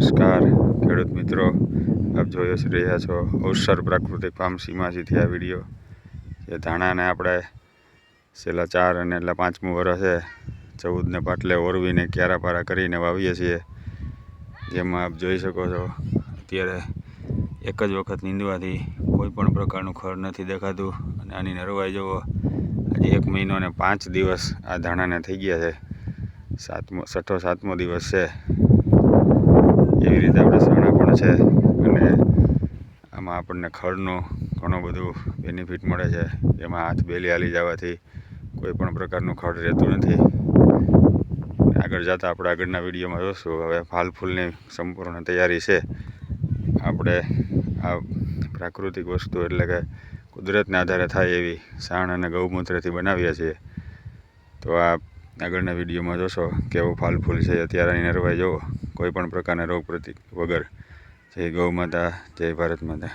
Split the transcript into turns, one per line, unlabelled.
નમસ્કાર, ખેડૂત મિત્રો. આપ જોઈ રહ્યા છો અવસર પ્રાકૃતિક ફાર્મ સીમાસીથી આ વીડિયો. જે ધાણાને આપણે છેલ્લા ચાર અને એટલે પાંચમું વર્ષ છે, ચૌદને પાટલે ઓરવીને ક્યારા પારા કરીને વાવીએ છીએ. જેમાં આપ જોઈ શકો છો, અત્યારે એક જ વખત નીંદવાથી કોઈ પણ પ્રકારનું ખડ નથી દેખાતું. અને આની નરવાઈ જુઓ, આજે એક મહિનો અને પાંચ દિવસ આ ધાણાને થઈ ગયા છે. સાતમો, છઠ્ઠો, સાતમો દિવસ છે. પણ છે અને આમાં આપણને ખડનું ઘણું બધું બેનિફિટ મળે છે. એમાં હાથ બેલી હાલી જવાથી કોઈ પણ પ્રકારનું ખડ રહેતું નથી. આગળ જતાં આપણે આગળના વિડીયોમાં જોઈશું હવે ફાલ ફૂલની સંપૂર્ણ તૈયારી છે. આપણે આ પ્રાકૃતિક વસ્તુ એટલે કે કુદરતના આધારે થાય એવી સાણ અને ગૌમૂત્રથી બનાવીએ છીએ. તો આ આગળના વિડીયોમાં જોશો કેવું ફાલ ફૂલ છે. અત્યારે અહીં નરવાઈ જુઓ, કોઈ પણ પ્રકારના રોગ પ્રતિ વગર જય ગૌ માતા જય ભારત માતા.